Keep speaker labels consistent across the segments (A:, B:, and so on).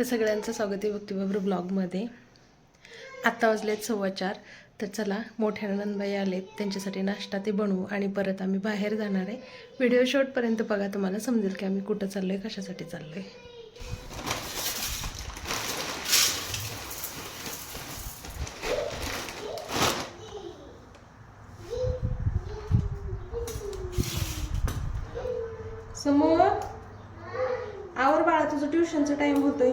A: तर सगळ्यांचं स्वागत आहे भक्तिबाबर ब्लॉगमध्ये. आत्ता वाजलेत सव्वा चार तर चला मोठ्या नंदबाई आलेत त्यांच्यासाठी नाश्ता ते बनवू आणि परत आम्ही बाहेर जाणार आहे. व्हिडिओ शॉर्टपर्यंत बघा तुम्हाला समजेल की आम्ही कुठं चाललो आहे कशासाठी चाललो आहे समोर आवर बाळा तुझं ट्युशनचा टाईम होतोय.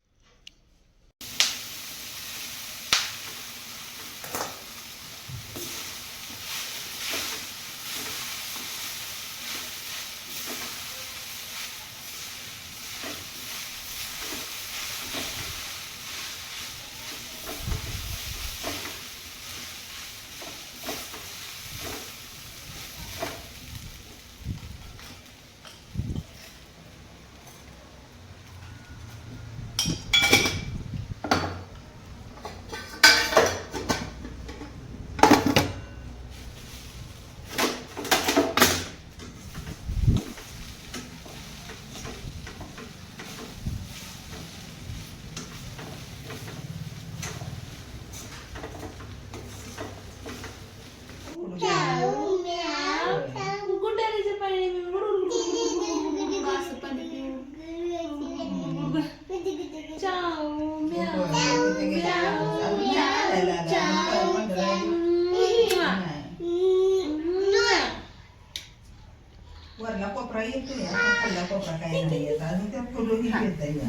B: नाही येत त्या ही.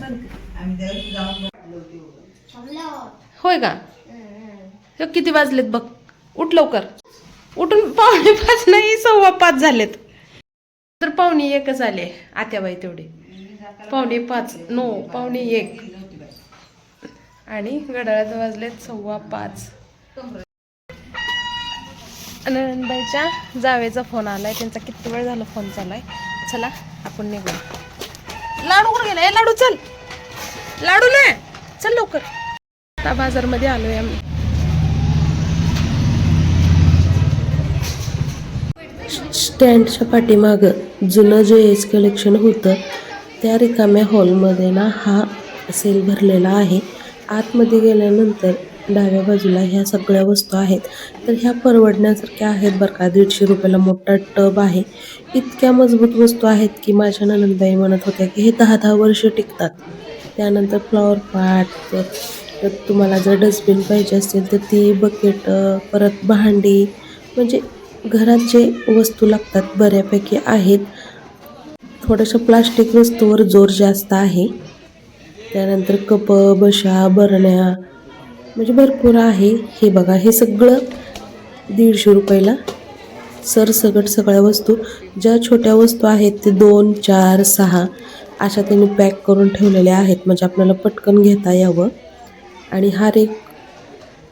B: आम्ही जाऊन बघितलं.
A: होय का? तर किती वाजलेत बघ. उठ लवकर. उठून पावणे पाच नाही सव्वा पाच झालेत. तर पावणे एकच आले आत्याबाई तेवढे. पावणे पाच नो पावणे एक. आणि घड्याळात वाजलेत सव्वा पाच. आनंदबाईच्या जावेचा फोन आलाय. त्यांचा किती वेळ झाला फोन चालाय चला आपण निघू लाडू कुठे गेला? ए लाडू चल. लाडू नाही चल लवकर. आता बाजारमध्ये आलोय आम्ही. स्टँडच्या पाठीमागं जुनं जे एज कलेक्शन होतं त्या रिकाम्या हॉलमध्ये ना हा सेल भरलेला आहे. आतमध्ये गेल्यानंतर डाव्या बाजूला ह्या सगळ्या वस्तू आहेत. तर ह्या परवडण्यासारख्या आहेत बरं का. दीडशे रुपयाला मोठा टब आहे. इतक्या मजबूत वस्तू आहेत की माझ्या ननंदबाई म्हणत होत्या की हे दहा दहा वर्ष टिकतात. त्यानंतर फ्लॉवर पाट तर तुम्हाला जर डस्टबिन पाहिजे असेल तर ती बकेट परत भांडी म्हणजे घरात जे वस्तू लागतात बऱ्यापैकी आहेत. थोड्याशा प्लास्टिक वस्तूवर जोर जास्त आहे. त्यानंतर कप बशा बरण्या म्हणजे भरपूर आहे. हे बघा हे सगळं दीडशे रुपयाला सरसगट सगळ्या वस्तू. ज्या छोट्या वस्तू आहेत ते दोन चार सहा अशा त्यांनी पॅक करून ठेवलेल्या आहेत. म्हणजे आपल्याला पटकन घेता यावं. आणि हार एक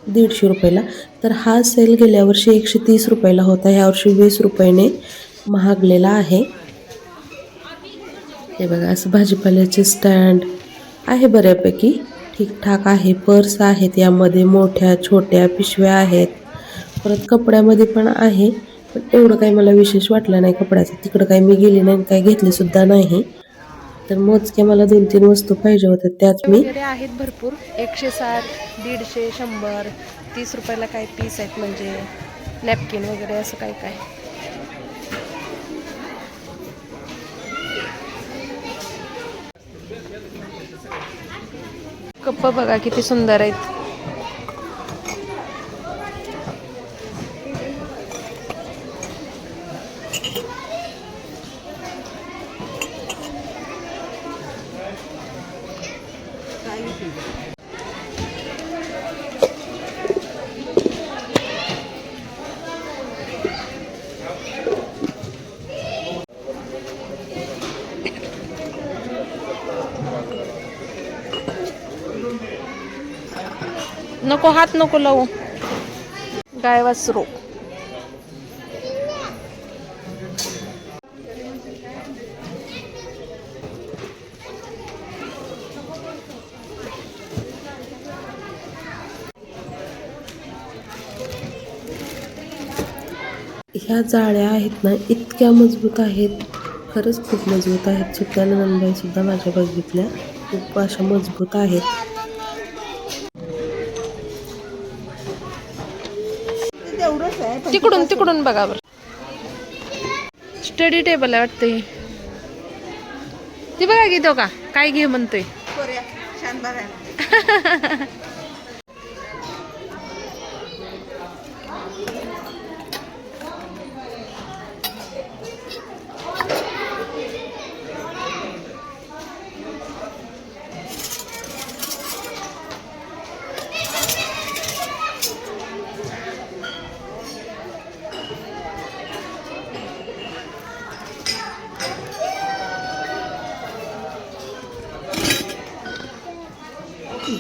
A: दीडशे रुपयाला. तर हा सेल गेल्या वर्षी एकशे तीस रुपयाला होता. ह्या वर्षी वीस रुपयाने महागलेला आहे. हे बघा असं भाजीपाल्याचे स्टँड आहे बऱ्यापैकी. ठीकठाक आहे पर्स आहेत यामध्ये मोठ्या छोट्या पिशव्या आहेत. परत कपड्यामध्ये पण आहे पण एवढं काही मला विशेष वाटलं नाही कपड्याचं. तिकडं काही मी गेले नाही काही घेतली सुद्धा नाही. तर मोजक्या मला दोन तीन वस्तू पाहिजे होत्या त्याच मी आहेत भरपूर. एकशे साठ दीडशे शंभर तीस रुपयाला काय पीस आहेत म्हणजे नॅपकिन वगैरे असं काय काय कप्प बघा किती सुंदर आहेत.
C: नको हात नको लावू. गाय वासरू.
A: ह्या जाळ्या आहेत ना इतक्या मजबूत आहेत. खरंच खूप मजबूत आहेत. सुट्ट्या नंदबाई सुद्धा माझ्या बघितल्या. खूप अशा मजबूत आहेत.
C: तिकडून तिकडून बघा बर. स्टडी टेबल आहे वाटतं हे. ती बघा की तो का काय घे म्हणतोय.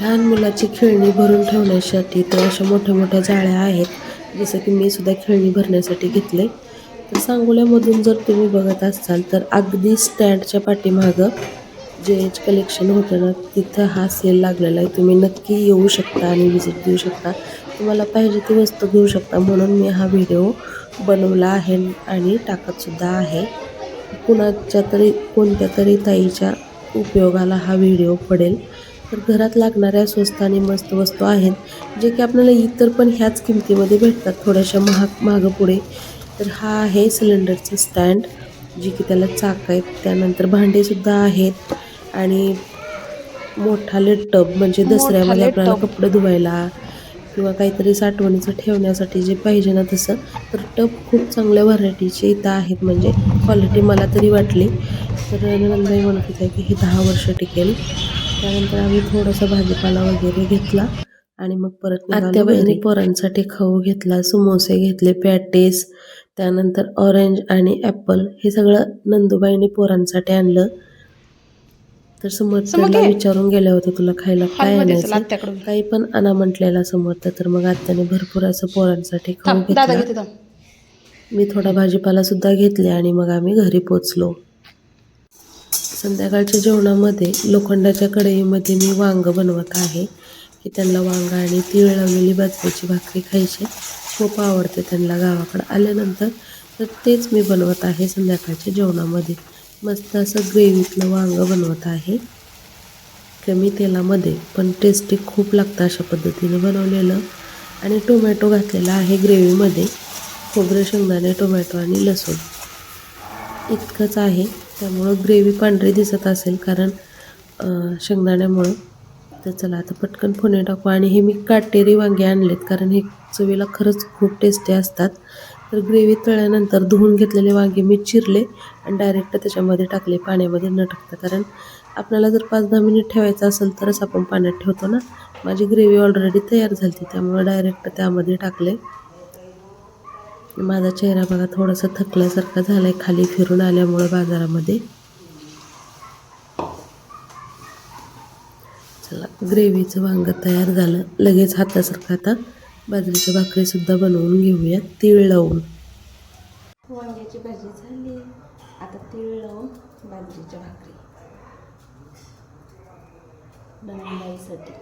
A: लहान मुलाची खेळणी भरून ठेवण्यासाठी तर अशा मोठ्या मोठ्या जाळ्या आहेत जसं की मी सुद्धा खेळणी भरण्यासाठी घेतले तर सांगोल्यामधून जर तुम्ही बघत असाल तर अगदी स्टँडच्या पाठीमागं जे एच कलेक्शन होतं ना तिथं हा सेल लागलेला आहे. तुम्ही नक्की येऊ शकता आणि व्हिजिट देऊ शकता. तुम्हाला पाहिजे ती वस्तू घेऊ शकता म्हणून मी हा व्हिडिओ बनवला आहे आणि टाकतसुद्धा आहे. कुणाच्या तरी कोणत्या तरी ताईच्या उपयोगाला हा व्हिडिओ पडेल. तर घरात लागणाऱ्या स्वस्त आणि मस्त वस्तू आहेत जे की आपल्याला इतर पण ह्याच किमतीमध्ये भेटतात थोड्याशा महाग मागं पुढे. तर हा आहे सिलेंडरचं स्टँड जी की त्याला चाक आहेत. त्यानंतर भांडेसुद्धा आहेत आणि मोठाले टब म्हणजे दसऱ्यामध्ये आपल्याला. कपडे धुवायला किंवा काहीतरी साठवणीचं ठेवण्यासाठी जे पाहिजे ना तसं. तर टब खूप चांगल्या व्हरायटीचे इथं आहेत म्हणजे क्वालिटी मला तरी वाटली. तर नंदाई म्हणत होत्या की हे दहा वर्ष टिकेल. त्यानंतर आम्ही थोडासा भाजीपाला वगैरे घेतला आणि मग परत आत्याबाईंनी पोरांसाठी खाऊ घेतला समोसे घेतले पॅटेस त्यानंतर ऑरेंज आणि ॲपल हे सगळं नंदूबाईंनी पोरांसाठी आणलं. तर
C: समोर.
A: विचारून गेल्या होत्या तुला खायला काय आणायचं? काही पण आणा म्हटलेला समोर तर मग आत्याने भरपूर असं पोरांसाठी खाऊ घेतला. मी थोडा भाजीपाला सुद्धा घेतले आणि मग आम्ही घरी पोचलो. संध्याकाळच्या जेवणामध्ये लोखंडाच्या कढईमध्ये मी वांगं बनवत आहे. की त्यांना वांगं आणि तीळ लावलेली बाजरीची भाकरी खायची खूप आवडते त्यांना गावाकडं आल्यानंतर. तर तेच मी बनवत आहे संध्याकाळच्या जेवणामध्ये. मस्त असं ग्रेव्हीतलं वांग बनवत आहे. कमी तेलामध्ये पण टेस्टी खूप लागतं अशा पद्धतीने बनवलेलं. आणि टोमॅटो घातलेला आहे ग्रेव्हीमध्ये. खोबरं शेंगदाणे टोमॅटो आणि लसूण. इतकंच आहे. त्यामुळं ग्रेव्ही पांढरी दिसत असेल कारण शेंगदाण्यामुळं. तर चला आता पटकन फोने टाकू आणि हे मी काटेरी वांगे आणलेत कारण हे चवीला खरंच खूप टेस्टी असतात. तर ग्रेव्ही तळल्यानंतर धुवून घेतलेले वांगे मी चिरले आणि डायरेक्ट त्याच्यामध्ये टाकले पाण्यामध्ये न टाकता. कारण आपल्याला जर पाच दहा मिनिट ठेवायचं असेल तरच आपण पाण्यात ठेवतो ना. माझी ग्रेव्ही ऑलरेडी तयार झाली होती त्यामुळे डायरेक्ट त्यामध्ये टाकले. माझा चेहरा बघा थोडासा थकल्यासारखा झालाय खाली फिरून आल्यामुळं बाजारामध्ये. चला ग्रेव्हीचं वांग तयार झालं. लगेच हातासारखं आता बाजरीच्या भाकरीसुद्धा बनवून घेऊया तीळ लावून. वांग्याची भाजी झाली. आता तीळ लावून बाजरीच्या भाकरी. नंदाईसाठी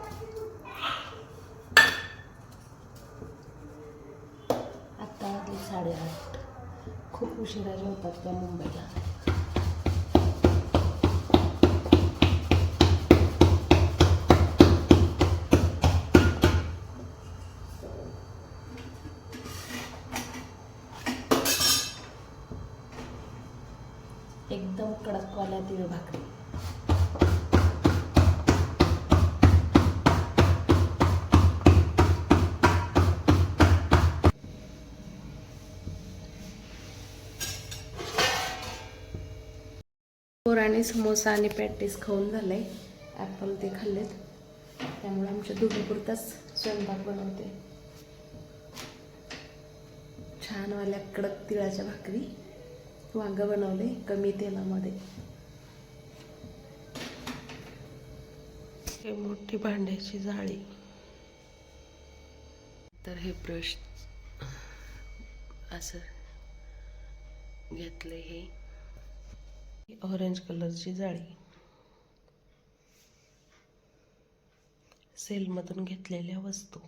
A: आत्ता वाजले साडेआठ. खूप उशिरा जेवतात त्या मुंबईला. एकदम कडकवाल्या तिळ भाकरी.
C: पोराने समोसा आणि पॅटीस खाऊन झालंय. ॲपल ते खाल्लेत. त्यामुळे आमच्या दोघीपुरताच स्वयंपाक बनवते. छानवाल्या कडक तिळाच्या भाकरी. वांग बनवले कमी तेलामध्ये.
A: हे मोठी भांड्याची जाळी. तर हे ब्रश असं घेतलं हे. ऑरेंज कलरची जाळी. सेलमधून घेतलेल्या वस्तू.